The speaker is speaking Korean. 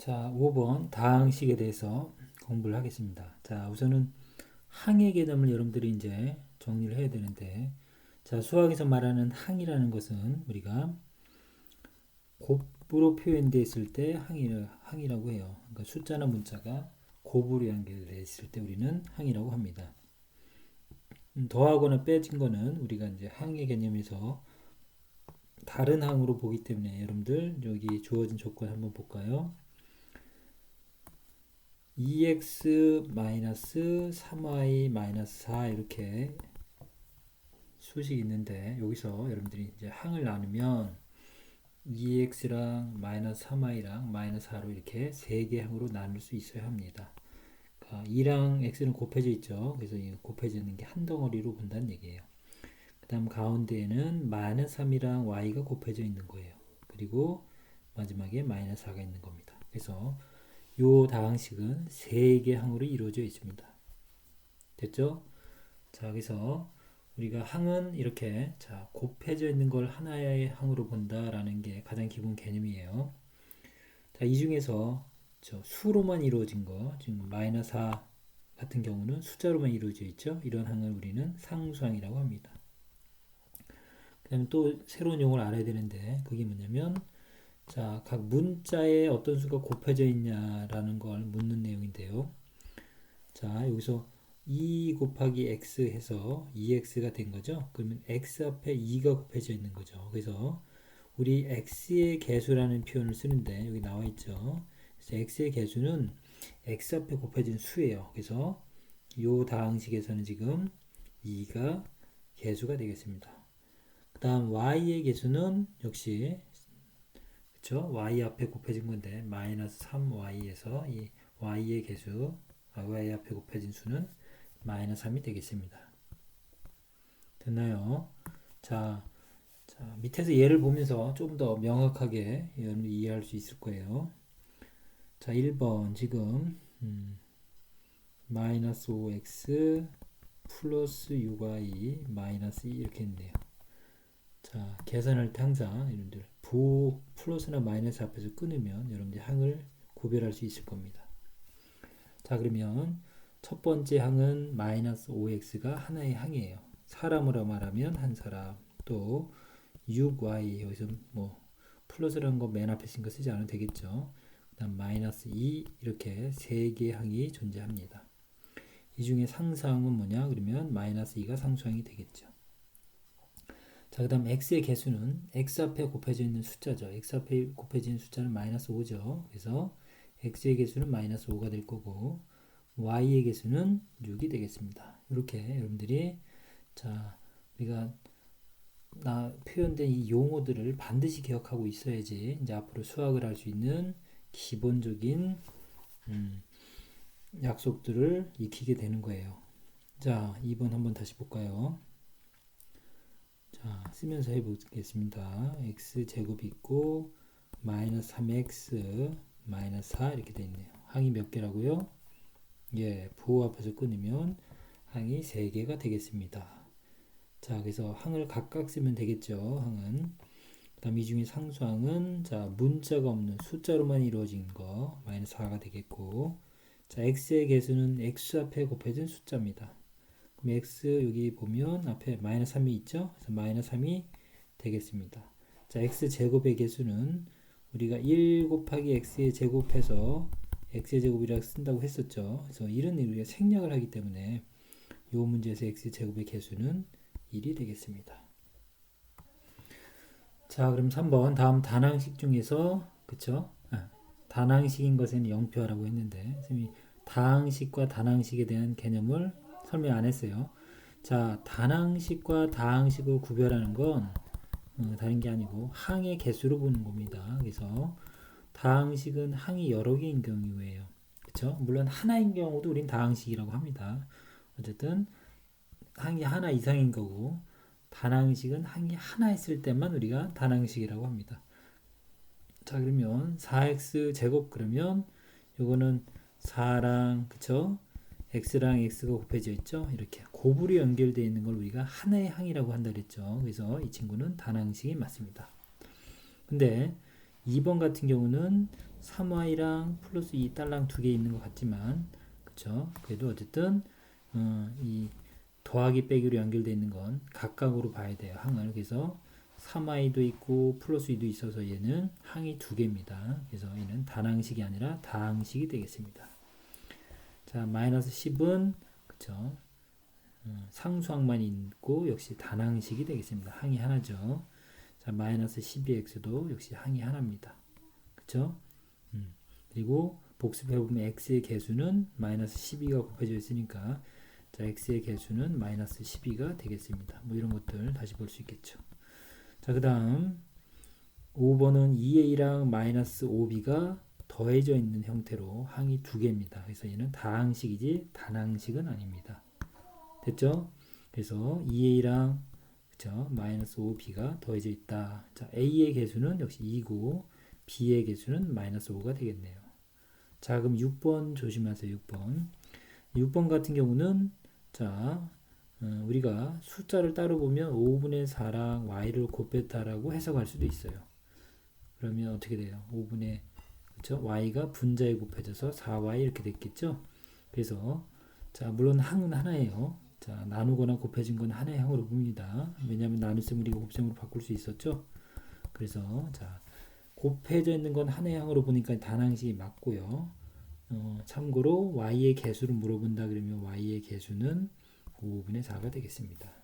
자, 5번 다항식에 대해서 공부를 하겠습니다. 자, 우선은 항의 개념을 여러분들이 이제 정리를 해야 되는데, 자, 수학에서 말하는 항이라는 것은 우리가 곱으로 표현되어 있을 때 항이, 항이라고 해요. 그러니까 숫자나 문자가 곱으로 연결되어 있을 때 우리는 항이라고 합니다. 음, 더하거나 빼진 거는 우리가 이제 항의 개념에서 다른 항으로 보기 때문에 여러분들 여기 주어진 조건 한번 볼까요? 2x-3y-4 이렇게 수식이 있는데 여기서 여러분들이 이제 항을 나누면 2x랑 마이너스 3y랑 마이너스 4로 이렇게 세 개 항으로 나눌 수 있어야 합니다. 그러니까 2랑 x는 곱해져 있죠. 그래서 이 곱해지는 게 한 덩어리로 본다는 얘기예요. 그 다음 가운데에는 마이너스 3이랑 y가 곱해져 있는 거예요. 그리고 마지막에 마이너스 4가 있는 겁니다. 그래서 요 다항식은 세 개 항으로 이루어져 있습니다. 됐죠? 자, 그래서 우리가 항은 이렇게 자, 곱해져 있는 걸 하나의 항으로 본다라는 게 가장 기본 개념이에요. 자, 이 중에서 저 수로만 이루어진 거, 지금 마이너스 4 같은 경우는 숫자로만 이루어져 있죠. 이런 항을 우리는 상수항이라고 합니다. 그다음에 또 새로운 용어를 알아야 되는데 그게 뭐냐면 자, 각 문자에 어떤 수가 곱해져 있냐라는 걸 묻는 내용인데요. 자, 여기서 2 곱하기 x 해서 2x가 된 거죠. 그러면 x 앞에 2가 곱해져 있는 거죠. 그래서 우리 x의 개수라는 표현을 쓰는데 여기 나와 있죠. 그래서 x의 개수는 x 앞에 곱해진 수예요. 그래서 이 다항식에서는 지금 2가 개수가 되겠습니다. 그 다음 y의 개수는 역시 그쵸? y 앞에 곱해진 건데 마이너스 3y에서 이 y의 개수 아, y 앞에 곱해진 수는 마이너스 3이 되겠습니다. 됐나요? 자, 자 밑에서 예를 보면서 좀더 명확하게 이해할 수 있을 거예요. 자 1번 지금 음, 마이너스 5x 플러스 6y 마이너스 2 이렇게 있네요. 자 계산할 때 항상 여러분들 부 플러스나 마이너스 앞에서 끊으면 여러분들 항을 구별할 수 있을 겁니다. 자 그러면 첫 번째 항은 마이너스 5x가 하나의 항이에요. 사람으로 말하면 한 사람 또 6y 여기서 뭐 플러스라는 거 맨 앞에 쓴거 쓰지 않아도 되겠죠. 그다음 마이너스 2 이렇게 세 개의 항이 존재합니다. 이 중에 상수항은 뭐냐? 그러면 마이너스 2가 상수항이 되겠죠. 자, 그 다음 x의 개수는 x 앞에 곱해져 있는 숫자죠. x 앞에 곱해진 숫자는 마이너스 5죠. 그래서 x의 개수는 마이너스 5가 될 거고 y의 개수는 6이 되겠습니다. 이렇게 여러분들이 자 우리가 나 표현된 이 용어들을 반드시 기억하고 있어야지 이제 앞으로 수학을 할 수 있는 기본적인 음, 약속들을 익히게 되는 거예요. 자, 2번 한번 다시 볼까요? 자, 쓰면서 해보겠습니다. x 제곱이 있고 마이너스 3x 마이너스 4 이렇게 되어 있네요. 항이 몇 개라고요? 예, 부호 앞에서 끊으면 항이 3개가 되겠습니다. 자, 그래서 항을 각각 쓰면 되겠죠. 항은. 그 다음 이 중에 상수항은 자, 문자가 없는 숫자로만 이루어진 거 마이너스 4가 되겠고 자, x의 개수는 x 앞에 곱해진 숫자입니다. 그럼 x 여기 보면 앞에 마이너스 3이 있죠? 그래서 마이너스 3이 되겠습니다. 자, x 제곱의 개수는 우리가 1 곱하기 x의 제곱해서 x의 제곱이라고 쓴다고 했었죠. 그래서 이런 우리가 생략을 하기 때문에 이 문제에서 x 제곱의 개수는 1이 되겠습니다. 자, 그럼 3번 다음 단항식 중에서 그쵸? 아, 단항식인 것에는 0표라고 했는데 선생님이 다항식과 단항식에 대한 개념을 설명 안 했어요. 자, 단항식과 다항식을 구별하는 건 어, 다른 게 아니고 항의 개수로 보는 겁니다. 그래서 다항식은 항이 여러 개인 경우예요. 그렇죠? 물론 하나인 경우도 우린 다항식이라고 합니다. 어쨌든 항이 하나 이상인 거고 단항식은 항이 하나 있을 때만 우리가 단항식이라고 합니다. 자 그러면 4x 제곱 그러면 요거는 4랑 그쵸? X랑 x가 곱해져 있죠. 이렇게 고불이 연결되어 있는 걸 우리가 하나의 항이라고 한다 그랬죠. 그래서 이 친구는 단항식이 맞습니다. 근데 2번 같은 경우는 3y랑 플러스 2 딸랑 두 개 있는 것 같지만 그쵸? 그래도 어쨌든 어, 이 더하기 빼기로 연결되어 있는 건 각각으로 봐야 돼요. 항을. 그래서 3i도 있고 플러스 2도 있어서 얘는 항이 두 개입니다. 그래서 얘는 단항식이 아니라 다항식이 되겠습니다. 자, 마이너스 10은 그쵸? 어, 상수항만 있고 역시 단항식이 되겠습니다. 항이 하나죠. 자, 마이너스 12x도 역시 항이 하나입니다. 그쵸? 음, 그리고 복습해보면 x의 개수는 마이너스 12가 곱해져 있으니까 자, x의 개수는 마이너스 12가 되겠습니다. 뭐 이런 것들 다시 볼 수 있겠죠. 자, 그 다음 5번은 2a랑 마이너스 5b가 더해져 있는 형태로 항이 두 개입니다. 그래서 얘는 다항식이지 단항식은 아닙니다. 됐죠? 그래서 2a랑 그쵸? 마이너스 5b가 더해져 있다. 자, a의 개수는 역시 2고 b의 개수는 마이너스 5가 되겠네요. 자, 그럼 6번 조심하세요. 6번. 6번 같은 경우는 자, 어, 우리가 숫자를 따로 보면 5분의 4랑 y를 곱했다라고 해석할 수도 있어요. 그러면 어떻게 돼요? 5분의 그렇죠? y가 분자에 곱해져서 4y 이렇게 됐겠죠? 그래서 자, 물론 항은 하나예요. 자, 나누거나 곱해진 건 하나의 항으로 봅니다. 왜냐하면 나눗셈을 이거 곱셈으로 바꿀 수 있었죠? 그래서 자, 곱해져 있는 건 하나의 항으로 보니까 단항식이 맞고요. 어, 참고로 y의 개수를 물어본다 그러면 y의 개수는 5분의 4가 되겠습니다.